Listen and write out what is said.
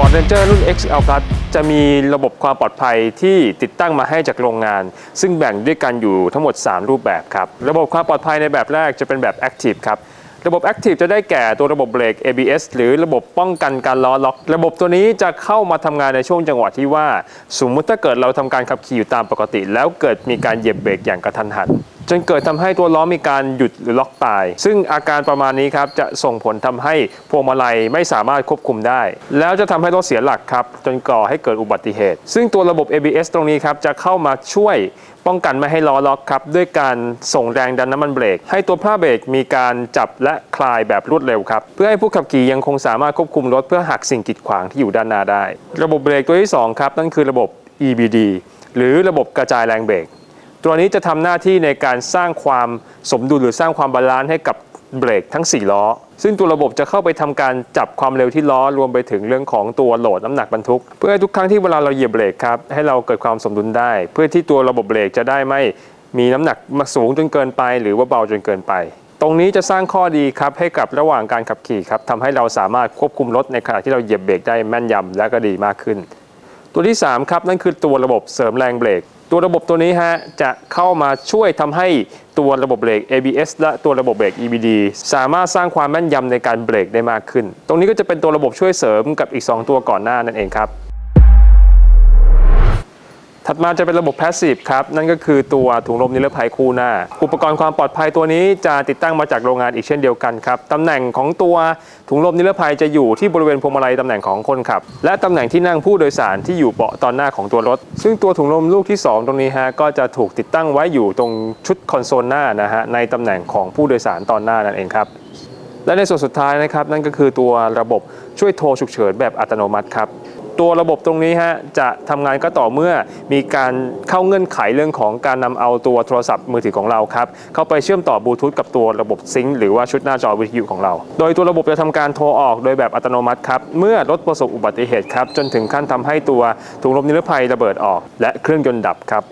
Ford Ranger รุ่น XL Plus จะมีระบบความปลอดภัยที่ติดตั้งมาให้จากโรงงาน ซึ่งแบ่งด้วยกันอยู่ทั้งหมด 3 รูปแบบครับ ระบบความปลอดภัยในแบบแรกจะเป็นแบบ Active ครับระบบ Active จะได้แก่ตัวระบบเบรก ABS หรือระบบป้องกันการล้อล็อก ระบบตัวนี้จะเข้ามาทำงานในช่วงจังหวะที่ว่า สมมุติถ้าเกิดเราทำการขับขี่อยู่ตามปกติ แล้วเกิดมีการเหยียบเบรกอย่างกระทันหัน จนเกิดทำให้ตัวล้อมีการหยุดหรือล็อกตาย ซึ่งอาการประมาณนี้ครับจะส่งผลทำให้พวงมาลัยไม่สามารถควบคุมได้ แล้วจะทำให้รถเสียหลักครับจนก่อให้เกิดอุบัติเหตุ ซึ่งตัวระบบ ABS ตรงนี้ครับจะเข้ามาช่วยป้องกันไม่ให้ล้อล็อกครับด้วยการส่งแรงดันน้ำมันเบรก ให้ตัวผ้าเบรกมีการจับและคลายแบบรวดเร็วครับเพื่อให้ผู้ขับขี่ยังคงสามารถควบคุมรถเพื่อหักสิ่งกีดขวางที่อยู่ด้านหน้าได้ ระบบเบรกตัวที่สองครับนั่นคือระบบ EBD หรือระบบกระจายแรงเบรก ตัวนี้จะทำหน้าที่ในการสร้างความสมดุลหรือสร้างความบาลานซ์ให้กับเบรกทั้ง 4 ล้อ ซึ่งตัวระบบจะเข้าไปทำการจับความเร็วที่ล้อรวมไปถึงเรื่องของตัวโหลดน้ำหนักบรรทุก เพื่อให้ทุกครั้งที่เวลาเราเหยียบเบรกครับให้เราเกิดความสมดุลได้ เพื่อที่ตัวระบบเบรกจะได้ไม่มีน้ำหนักมาสูงจนเกินไป หรือว่าเบาจนเกินไป ตรงนี้จะสร้างข้อดีครับให้กับระหว่างการขับขี่ครับทำให้เราสามารถควบคุมรถในขณะที่เราเหยียบเบรกได้แม่นยำและก็ดีมากขึ้น ตัวที่3ครับนั่นคือตัวระบบเสริมแรงเบรก ตัวระบบตัวนี้ฮะจะเข้ามาช่วยทำให้ตัวระบบเบรก ABS และตัวระบบเบรก EBD สามารถสร้างความแม่นยำในการเบรกได้มากขึ้น ตรงนี้ก็จะเป็นตัวระบบช่วยเสริมกับอีก 2 ตัวก่อนหน้านั่นเองครับ ถัดมาจะเป็นระบบ Passive ครับ นั่นก็คือตัวถุงลมนิรภัยคู่หน้า อุปกรณ์ความปลอดภัยตัวนี้จะติดตั้งมาจากโรงงานอีกเช่นเดียวกันครับตำแหน่งของตัวถุงลมนิรภัยจะอยู่ที่บริเวณพวงมาลัยตำแหน่งของคนขับ และตำแหน่งที่นั่งผู้โดยสารที่อยู่เบาะตอนหน้าของตัวรถ ซึ่งตัวถุงลมลูกที่ 2 ตรงนี้ฮะก็จะถูกติดตั้งไว้อยู่ตรงชุดคอนโซลหน้านะฮะในตำแหน่งของผู้โดยสารตอนหน้านั่นเองครับและในส่วนสุดท้ายนะครับนั่นก็คือตัวระบบช่วยโทรฉุกเฉินแบบอัตโนมัติครับ ตัวระบบตรงนี้ฮะจะทำงานก็ต่อเมื่อมีการเข้าเงื่อนไขเรื่องของการนำเอาตัวโทรศัพท์มือถือของเราครับเข้าไปเชื่อมต่อบลูทูธกับตัวระบบซิงค์หรือว่าชุดหน้าจอวิทยุของเรา โดยตัวระบบจะทำการโทรออกโดยแบบอัตโนมัติครับเมื่อรถประสบอุบัติเหตุครับจนถึงขั้นทำให้ตัวถุงลมนิรภัยระเบิดออก และเครื่องยนต์ดับครับ